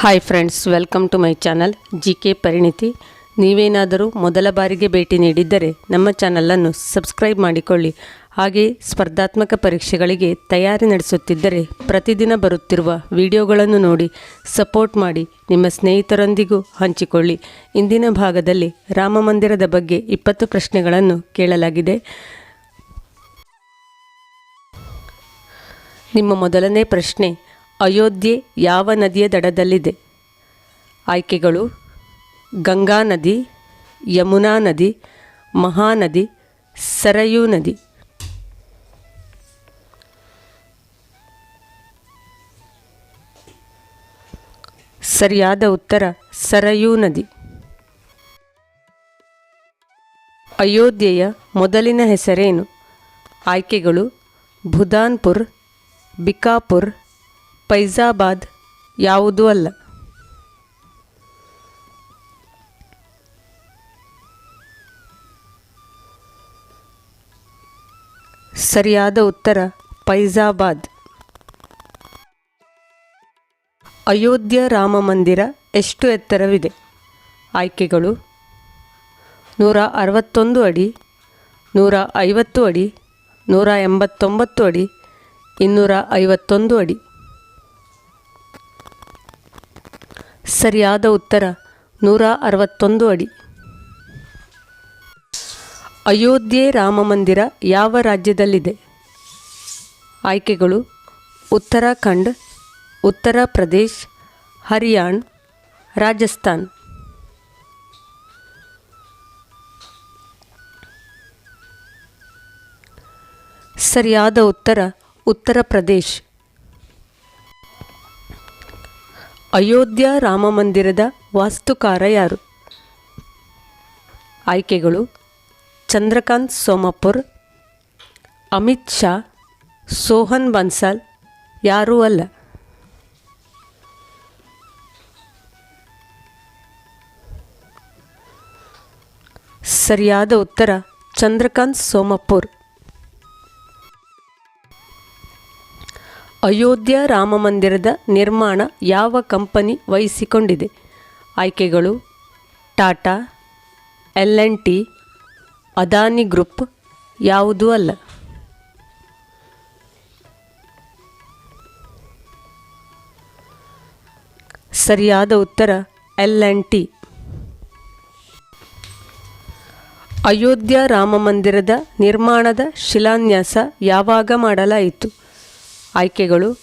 Hi friends welcome to my channel G K Parinithi ನೀವೇನಾದರೂ ಮೊದಲ ಬಾರಿಗೆ ಭೇಟಿ ನೀಡಿದ್ದರೆ ನಮ್ಮ ಚಾನಲನ್ನು ಸಬ್ಸ್ಕ್ರೈಬ್ ಮಾಡಿಕೊಳ್ಳಿ. ಹಾಗೆ ಸ್ಪರ್ಧಾತ್ಮಕ ಪರೀಕ್ಷೆಗಳಿಗೆ ತಯಾರಿ ನಡೆಸುತ್ತಿದ್ದರೆ ಪ್ರತಿದಿನ ಬರುತ್ತಿರುವ ವಿಡಿಯೋಗಳನ್ನು ನೋಡಿ ಸಪೋರ್ಟ್ ಮಾಡಿ, ನಿಮ್ಮ ಸ್ನೇಹಿತರೊಂದಿಗೂ ಹಂಚಿಕೊಳ್ಳಿ. ಇಂದಿನ ಭಾಗದಲ್ಲಿ ರಾಮ ಮಂದಿರದ ಬಗ್ಗೆ ಇಪ್ಪತ್ತು ಪ್ರಶ್ನೆಗಳನ್ನು ಕೇಳಲಾಗಿದೆ. ನಿಮ್ಮ ಮೊದಲನೇ ಪ್ರಶ್ನೆ ಅಯೋಧ್ಯೆ ಯಾವ ನದಿಯ ದಡದಲ್ಲಿದೆ? ಆಯ್ಕೆಗಳು, ಗಂಗಾ ನದಿ, ಯಮುನಾ ನದಿ ಮಹಾನದಿ ಸರಯೂ ನದಿ. ಸರಿಯಾದ ಉತ್ತರ, ಸರಯೂ ನದಿ. ಅಯೋಧ್ಯೆಯ ಮೊದಲಿನ ಹೆಸರೇನು? ಆಯ್ಕೆಗಳು ಭುದಾನ್ಪುರ್ ಬಿಕಾಪುರ್ ಫೈಜಾಬಾದ್ ಯಾವುದೂ ಅಲ್ಲ. ಸರಿಯಾದ ಉತ್ತರ ಫೈಜಾಬಾದ್. ಅಯೋಧ್ಯ ರಾಮ ಮಂದಿರ ಎಷ್ಟು ಎತ್ತರವಿದೆ? ಆಯ್ಕೆಗಳು ನೂರ ಅರವತ್ತೊಂದು ಅಡಿ, ನೂರ ಐವತ್ತು ಅಡಿ, ನೂರ ಎಂಬತ್ತೊಂಬತ್ತು ಅಡಿ, ಇನ್ನೂರ ಐವತ್ತೊಂದು ಅಡಿ. ಸರಿಯಾದ ಉತ್ತರ, ನೂರ ಅರವತ್ತೊಂದು ಅಡಿ. ಅಯೋಧ್ಯೆ ರಾಮ ಮಂದಿರ ಯಾವ ರಾಜ್ಯದಲ್ಲಿದೆ? ಆಯ್ಕೆಗಳು, ಉತ್ತರಾಖಂಡ್, ಉತ್ತರ ಪ್ರದೇಶ್, ಹರಿಯಾಣ, ರಾಜಸ್ಥಾನ್. ಸರಿಯಾದ ಉತ್ತರ ಉತ್ತರ ಪ್ರದೇಶ್. ಅಯೋಧ್ಯ ರಾಮ ಮಂದಿರದ ವಾಸ್ತುಕಾರ ಯಾರು? ಆಯ್ಕೆಗಳು ಚಂದ್ರಕಾಂತ್ ಸೋಮಪುರ್, ಅಮಿತ್ ಶಾ, ಸೋಹನ್ ಬನ್ಸಾಲ್, ಯಾರೂ ಅಲ್ಲ. ಸರಿಯಾದ ಉತ್ತರ ಚಂದ್ರಕಾಂತ್ ಸೋಮಪುರ್. ಅಯೋಧ್ಯ ರಾಮ ಮಂದಿರದ ನಿರ್ಮಾಣ ಯಾವ ಕಂಪನಿ ವಹಿಸಿಕೊಂಡಿದೆ? ಆಯ್ಕೆಗಳು, Tata, L N T, Adani group ಯಾವುದೂ ಅಲ್ಲ. ಸರಿಯಾದ ಉತ್ತರ, L N T. Ayodhya Rama ಮಂದಿರದ ನಿರ್ಮಾಣದ ಶಿಲಾನ್ಯಾಸ ಯಾವಾಗ ಮಾಡಲಾಯಿತು? ಆಯ್ಕೆಗಳು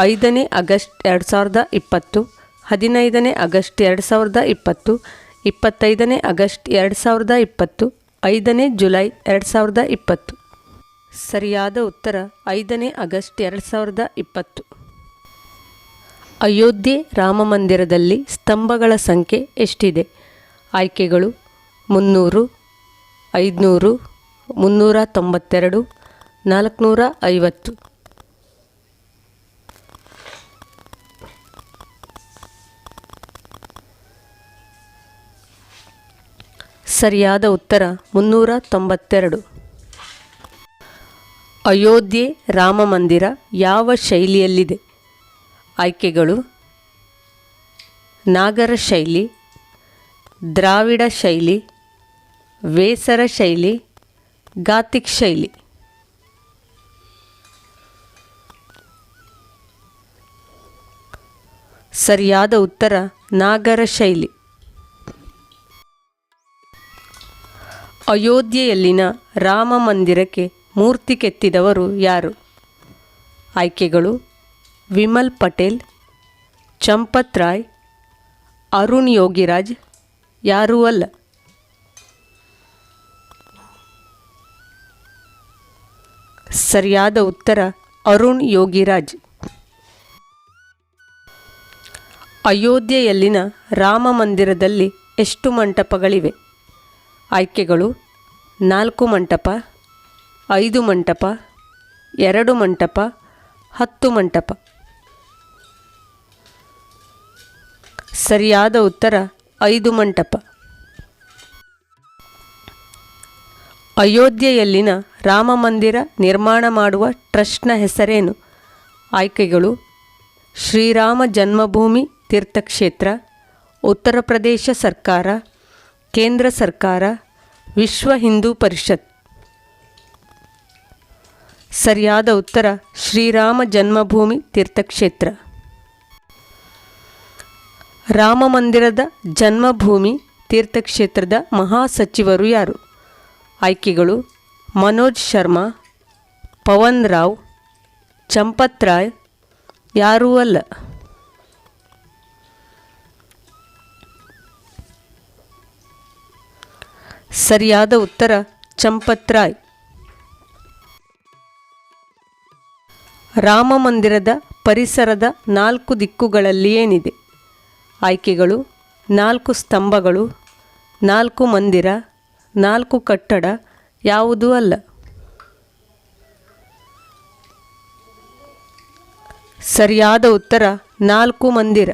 ಐದನೇ ಆಗಸ್ಟ್ ಎರಡು ಸಾವಿರದ ಇಪ್ಪತ್ತು, ಹದಿನೈದನೇ ಆಗಸ್ಟ್ ಎರಡು ಸಾವಿರದ ಇಪ್ಪತ್ತು, ಇಪ್ಪತ್ತೈದನೇ ಆಗಸ್ಟ್ ಎರಡು ಸಾವಿರದ ಇಪ್ಪತ್ತು, ಐದನೇ ಜುಲೈ ಎರಡು ಸಾವಿರದ ಇಪ್ಪತ್ತು. ಸರಿಯಾದ ಉತ್ತರ ಐದನೇ ಆಗಸ್ಟ್ ಎರಡು ಸಾವಿರದ ಇಪ್ಪತ್ತು. ಅಯೋಧ್ಯೆ ರಾಮ ಮಂದಿರದಲ್ಲಿ ಸ್ತಂಭಗಳ ಸಂಖ್ಯೆ ಎಷ್ಟಿದೆ? ಆಯ್ಕೆಗಳು ಮುನ್ನೂರು, ಐದುನೂರು, ಮುನ್ನೂರ ತೊಂಬತ್ತೆರಡು, ನಾಲ್ಕುನೂರ ಐವತ್ತು. ಸರಿಯಾದ ಉತ್ತರ ಮುನ್ನೂರ ತೊಂಬತ್ತೆರಡು ಅಯೋಧ್ಯೆ ರಾಮ ಮಂದಿರ ಯಾವ ಶೈಲಿಯಲ್ಲಿದೆ? ಆಯ್ಕೆಗಳು ನಾಗರ ಶೈಲಿ, ದ್ರಾವಿಡ ಶೈಲಿ ವೇಸರ ಶೈಲಿ ಗಾತಿಕ್ ಶೈಲಿ. ಸರಿಯಾದ ಉತ್ತರ ನಾಗರ ಶೈಲಿ. ಅಯೋಧ್ಯೆಯಲ್ಲಿನ ರಾಮ ಮಂದಿರಕ್ಕೆ ಮೂರ್ತಿ ಕೆತ್ತಿದವರು ಯಾರು? ಆಯ್ಕೆಗಳು ವಿಮಲ್ ಪಟೇಲ್, ಚಂಪತ್ ರಾಯ್, ಅರುಣ್ ಯೋಗಿರಾಜ್, ಯಾರೂ ಅಲ್ಲ. ಸರಿಯಾದ ಉತ್ತರ ಅರುಣ್ ಯೋಗಿರಾಜ್. ಅಯೋಧ್ಯೆಯಲ್ಲಿನ ರಾಮ ಮಂದಿರದಲ್ಲಿ ಎಷ್ಟು ಮಂಟಪಗಳಿವೆ? ಆಯ್ಕೆಗಳು ನಾಲ್ಕು ಮಂಟಪ, ಐದು ಮಂಟಪ, ಎರಡು ಮಂಟಪ, ಹತ್ತು ಮಂಟಪ. ಸರಿಯಾದ ಉತ್ತರ ಐದು ಮಂಟಪ. ಅಯೋಧ್ಯೆಯಲ್ಲಿನ ರಾಮ ಮಂದಿರ ನಿರ್ಮಾಣ ಮಾಡುವ ಟ್ರಸ್ಟ್ನ ಹೆಸರೇನು? ಆಯ್ಕೆಗಳು ಶ್ರೀರಾಮ ಜನ್ಮಭೂಮಿ ತೀರ್ಥಕ್ಷೇತ್ರ, ಉತ್ತರ ಪ್ರದೇಶ ಸರ್ಕಾರ ಕೇಂದ್ರ ಸರ್ಕಾರ ವಿಶ್ವ ಹಿಂದೂ ಪರಿಷತ್. ಸರಿಯಾದ ಉತ್ತರ ಶ್ರೀರಾಮ ಜನ್ಮಭೂಮಿ ತೀರ್ಥಕ್ಷೇತ್ರ. ರಾಮ ಮಂದಿರದ ಜನ್ಮಭೂಮಿ ತೀರ್ಥಕ್ಷೇತ್ರದ ಮಹಾಸಚಿವರು ಯಾರು? ಆಯ್ಕೆಗಳು ಮನೋಜ್ ಶರ್ಮಾ, ಪವನ್ ರಾವ್, ಚಂಪತ್ ರಾಯ್, ಯಾರೂ ಅಲ್ಲ. ಸರಿಯಾದ ಉತ್ತರ ಚಂಪತ್ ರಾಯ್. ರಾಮ ಮಂದಿರದ ಪರಿಸರದ ನಾಲ್ಕು ದಿಕ್ಕುಗಳಲ್ಲಿ ಏನಿದೆ? ಆಯ್ಕೆಗಳು, ನಾಲ್ಕು ಸ್ತಂಭಗಳು, ನಾಲ್ಕು ಮಂದಿರ, ನಾಲ್ಕು ಕಟ್ಟಡ, ಯಾವುದೂ ಅಲ್ಲ. ಸರಿಯಾದ ಉತ್ತರ ನಾಲ್ಕು ಮಂದಿರ.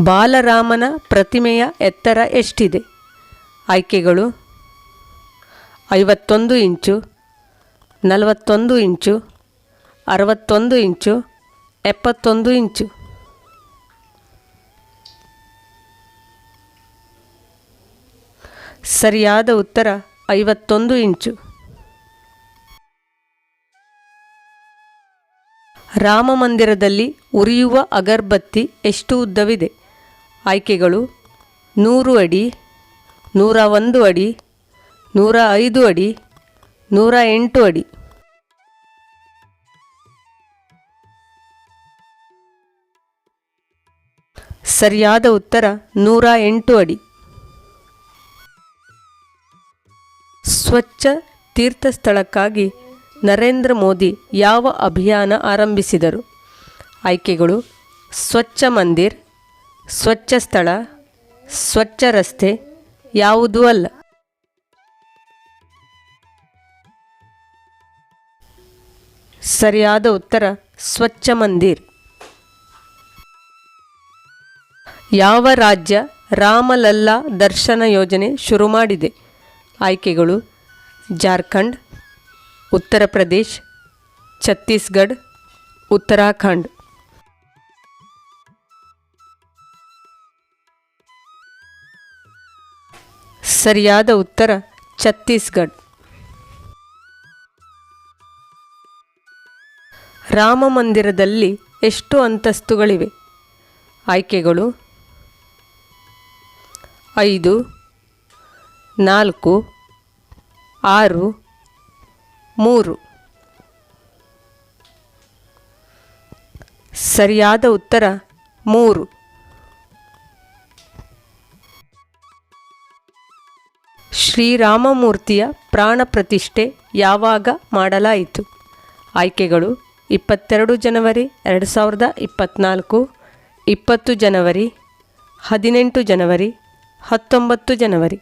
ಬಾಲರಾಮನ ಪ್ರತಿಮೆಯ ಎತ್ತರ ಎಷ್ಟಿದೆ? ಆಯ್ಕೆಗಳು ಐವತ್ತೊಂದು ಇಂಚು, ನಲವತ್ತೊಂದು ಇಂಚು, ಅರವತ್ತೊಂದು ಇಂಚು, ಎಪ್ಪತ್ತೊಂದು ಇಂಚು. ಸರಿಯಾದ ಉತ್ತರ ಐವತ್ತೊಂದು ಇಂಚು. ರಾಮ ಮಂದಿರದಲ್ಲಿ ಉರಿಯುವ ಅಗರ್ಬತ್ತಿ ಎಷ್ಟು ಉದ್ದವಿದೆ? ಆಯ್ಕೆಗಳು ನೂರು ಅಡಿ, ನೂರ ಒಂದು ಅಡಿ, ನೂರ ಐದು ಅಡಿ, ನೂರ ಎಂಟು ಅಡಿ. ಸರಿಯಾದ ಉತ್ತರ ನೂರ ಎಂಟು ಅಡಿ. ಸ್ವಚ್ಛ ತೀರ್ಥಸ್ಥಳಕ್ಕಾಗಿ ನರೇಂದ್ರ ಮೋದಿ ಯಾವ ಅಭಿಯಾನ ಆರಂಭಿಸಿದರು? ಆಯ್ಕೆಗಳು, ಸ್ವಚ್ಛ ಮಂದಿರ್ ಸ್ವಚ್ಛ ಸ್ಥಳ, ಸ್ವಚ್ಛ ರಸ್ತೆ ಯಾವುದೂ ಅಲ್ಲ. ಸರಿಯಾದ ಉತ್ತರ, ಸ್ವಚ್ಛ ಮಂದಿರ್. ಯಾವ ರಾಜ್ಯ ರಾಮಲಲ್ಲಾ ದರ್ಶನ ಯೋಜನೆ ಶುರು ಮಾಡಿದೆ? ಆಯ್ಕೆಗಳು, ಜಾರ್ಖಂಡ್, ಉತ್ತರ ಪ್ರದೇಶ್, ಛತ್ತೀಸ್ಗಢ್, ಉತ್ತರಾಖಂಡ್. ಸರಿಯಾದ ಉತ್ತರ ಛತ್ತೀಸ್ಗಢ. ರಾಮ ಮಂದಿರದಲ್ಲಿ ಎಷ್ಟು ಅಂತಸ್ತುಗಳಿವೆ? ಆಯ್ಕೆಗಳು ಐದು, ನಾಲ್ಕು, ಆರು, ಮೂರು. ಸರಿಯಾದ ಉತ್ತರ ಮೂರು. ಶ್ರೀರಾಮಮೂರ್ತಿಯ ಪ್ರಾಣ ಪ್ರತಿಷ್ಠೆ ಯಾವಾಗ ಮಾಡಲಾಯಿತು? ಆಯ್ಕೆಗಳು ಇಪ್ಪತ್ತೆರಡು ಜನವರಿ ಎರಡು ಸಾವಿರದ ಇಪ್ಪತ್ತ್ನಾಲ್ಕು ಇಪ್ಪತ್ತು ಜನವರಿ, ಹದಿನೆಂಟು ಜನವರಿ, ಹತ್ತೊಂಬತ್ತು ಜನವರಿ.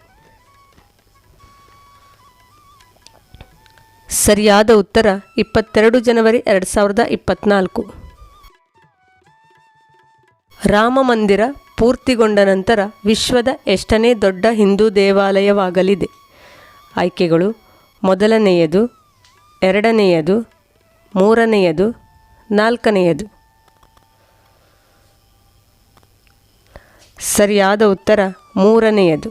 ಸರಿಯಾದ ಉತ್ತರ ಇಪ್ಪತ್ತೆರಡು ಜನವರಿ ಎರಡು ಸಾವಿರದ ಇಪ್ಪತ್ತ್ನಾಲ್ಕು ರಾಮ ಮಂದಿರ ಪೂರ್ತಿಗೊಂಡ ನಂತರ ವಿಶ್ವದ ಎಷ್ಟನೇ ದೊಡ್ಡ ಹಿಂದೂ ದೇವಾಲಯವಾಗಲಿದೆ. ಆಯ್ಕೆಗಳು, ಮೊದಲನೆಯದು, ಎರಡನೆಯದು, ಮೂರನೆಯದು, ನಾಲ್ಕನೆಯದು. ಸರಿಯಾದ ಉತ್ತರ ಮೂರನೆಯದು.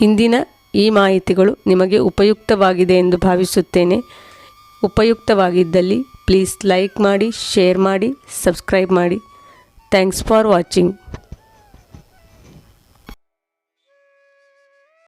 ಇಂದಿನ ಈ ಮಾಹಿತಿಗಳು ನಿಮಗೆ ಉಪಯುಕ್ತವಾಗಿದೆ ಎಂದು ಭಾವಿಸುತ್ತೇನೆ. ಉಪಯುಕ್ತವಾಗಿದ್ದಲ್ಲಿ ಪ್ಲೀಸ್ ಲೈಕ್ ಮಾಡಿ ಶೇರ್ ಮಾಡಿ ಸಬ್ಸ್ಕ್ರೈಬ್ ಮಾಡಿ. Thanks for watching.